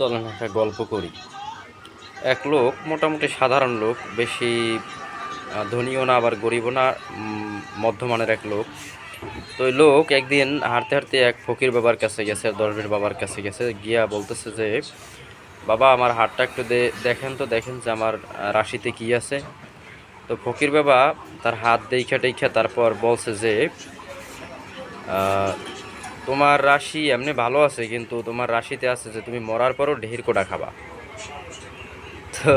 চলেন একটা গল্প করি। এক লোক, মোটামুটি সাধারণ লোক, বেশি ধনীও না, আবার গরিবও না মধ্যমানের এক লোক। তো ওই লোক একদিন হাঁটতে হাঁটতে এক ফকির বাবার কাছে গেছে দরবের বাবার কাছে গেছে, গিয়া বলতেছে যে, বাবা, আমার হাতটা একটু দেখেন তো, দেখেন যে আমার রাশিতে কি আছে? তো ফকির বাবা তার হাত দেখা টেখা তারপর বলছে যে তোমার রাশি এমনি ভালো আছে, কিন্তু তোমার রাশিতে আছে যে তুমি মরার পরও ঢের কোটা খাবা। তো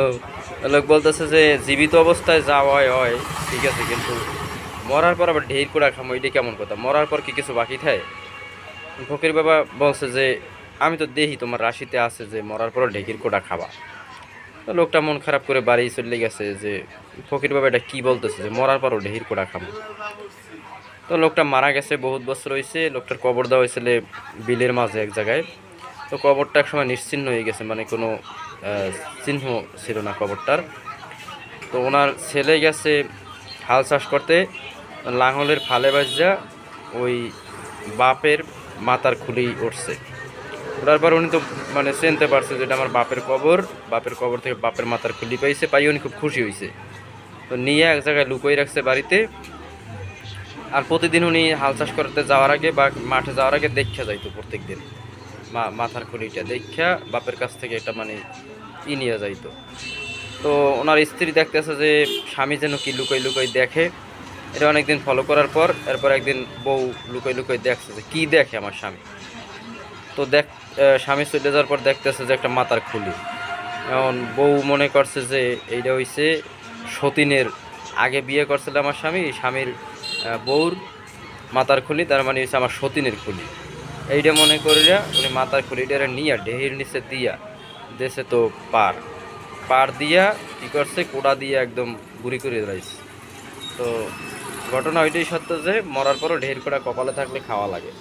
লোক বলতেছে যে জীবিত অবস্থায় যা হয় ঠিক আছে, কিন্তু মরার পর আবার ঢের কোটা খামো, এটা কেমন কথা? মরার পর কি কিছু বাকি থাকে? ফকির বাবা বলছে যে, আমি তো দেখি তোমার রাশিতে আছে যে মরার পরও ঢেকির কোটা খাবা। লোকটা মন খারাপ করে বাড়ি চলে গেছে যে ফকির বাবা এটা কি বলতেছে যে, মরার পরও ঢের কোটা খাব তো লোকটা মারা গেছে, বহুত বছর হয়েছে লোকটার কবর দেওয়া হয়েছিল বিলের মাঝে এক জায়গায়। তো কবরটা একসময় নিশ্চিহ্ন হয়ে গেছে মানে কোনো চিহ্ন ছিল না কবরটার। তো ওনার ছেলে গেছে হাল চাষ করতে, লাঙলের ফালে বাজা ওই বাপের মাথার খুলেই উঠছে। ওঠার পর উনি তো মানে চিনতে পারছে যেটা আমার বাপের কবর বাপের কবর থেকে বাপের মাথার খুলি পাইছে পাই উনি খুব খুশি হয়েছে তো নিয়ে এক জায়গায় লুকোই রাখছে বাড়িতে। আর প্রতিদিন উনি হাল চাষ করতে যাওয়ার আগে বা মাঠে যাওয়ার আগে দেখা যাইতো প্রত্যেক দিন মা, মাথার খুলিটা দেখা বাপের কাছ থেকে এটা মানে ই নিয়ে যাইতো তো। ওনার স্ত্রী দেখতেছে যে স্বামী যেন কি লুকোই লুকোই দেখে। এটা অনেকদিন ফলো করার পর, এরপর একদিন বউ লুকোই লুকোই দেখছে যে কী দেখে আমার স্বামী। তো দেখ স্বামী চলে যাওয়ার পর দেখতেছে যে একটা মাথার খুলি। এখন বউ মনে করছে যে এইটা হইছে সতীনের, আগে বিয়ে করছিল আমার স্বামী, স্বামীর বউর মাথার খুলি, তার মানে হচ্ছে আমার সতীনের খুলি। এইটা মনে করিয়া উনি মাথার খুলিটা নিয়ে ঢেহির নিচে দিয়া দেশে তো পার পার দিয়া কি করছে, কোড়া দিয়ে একদম গুড়ি করে রাইছে তো ঘটনা ওইটাই সত্য যে মরার পরও ঢের কোড়া কপালে থাকলে খাওয়া লাগে।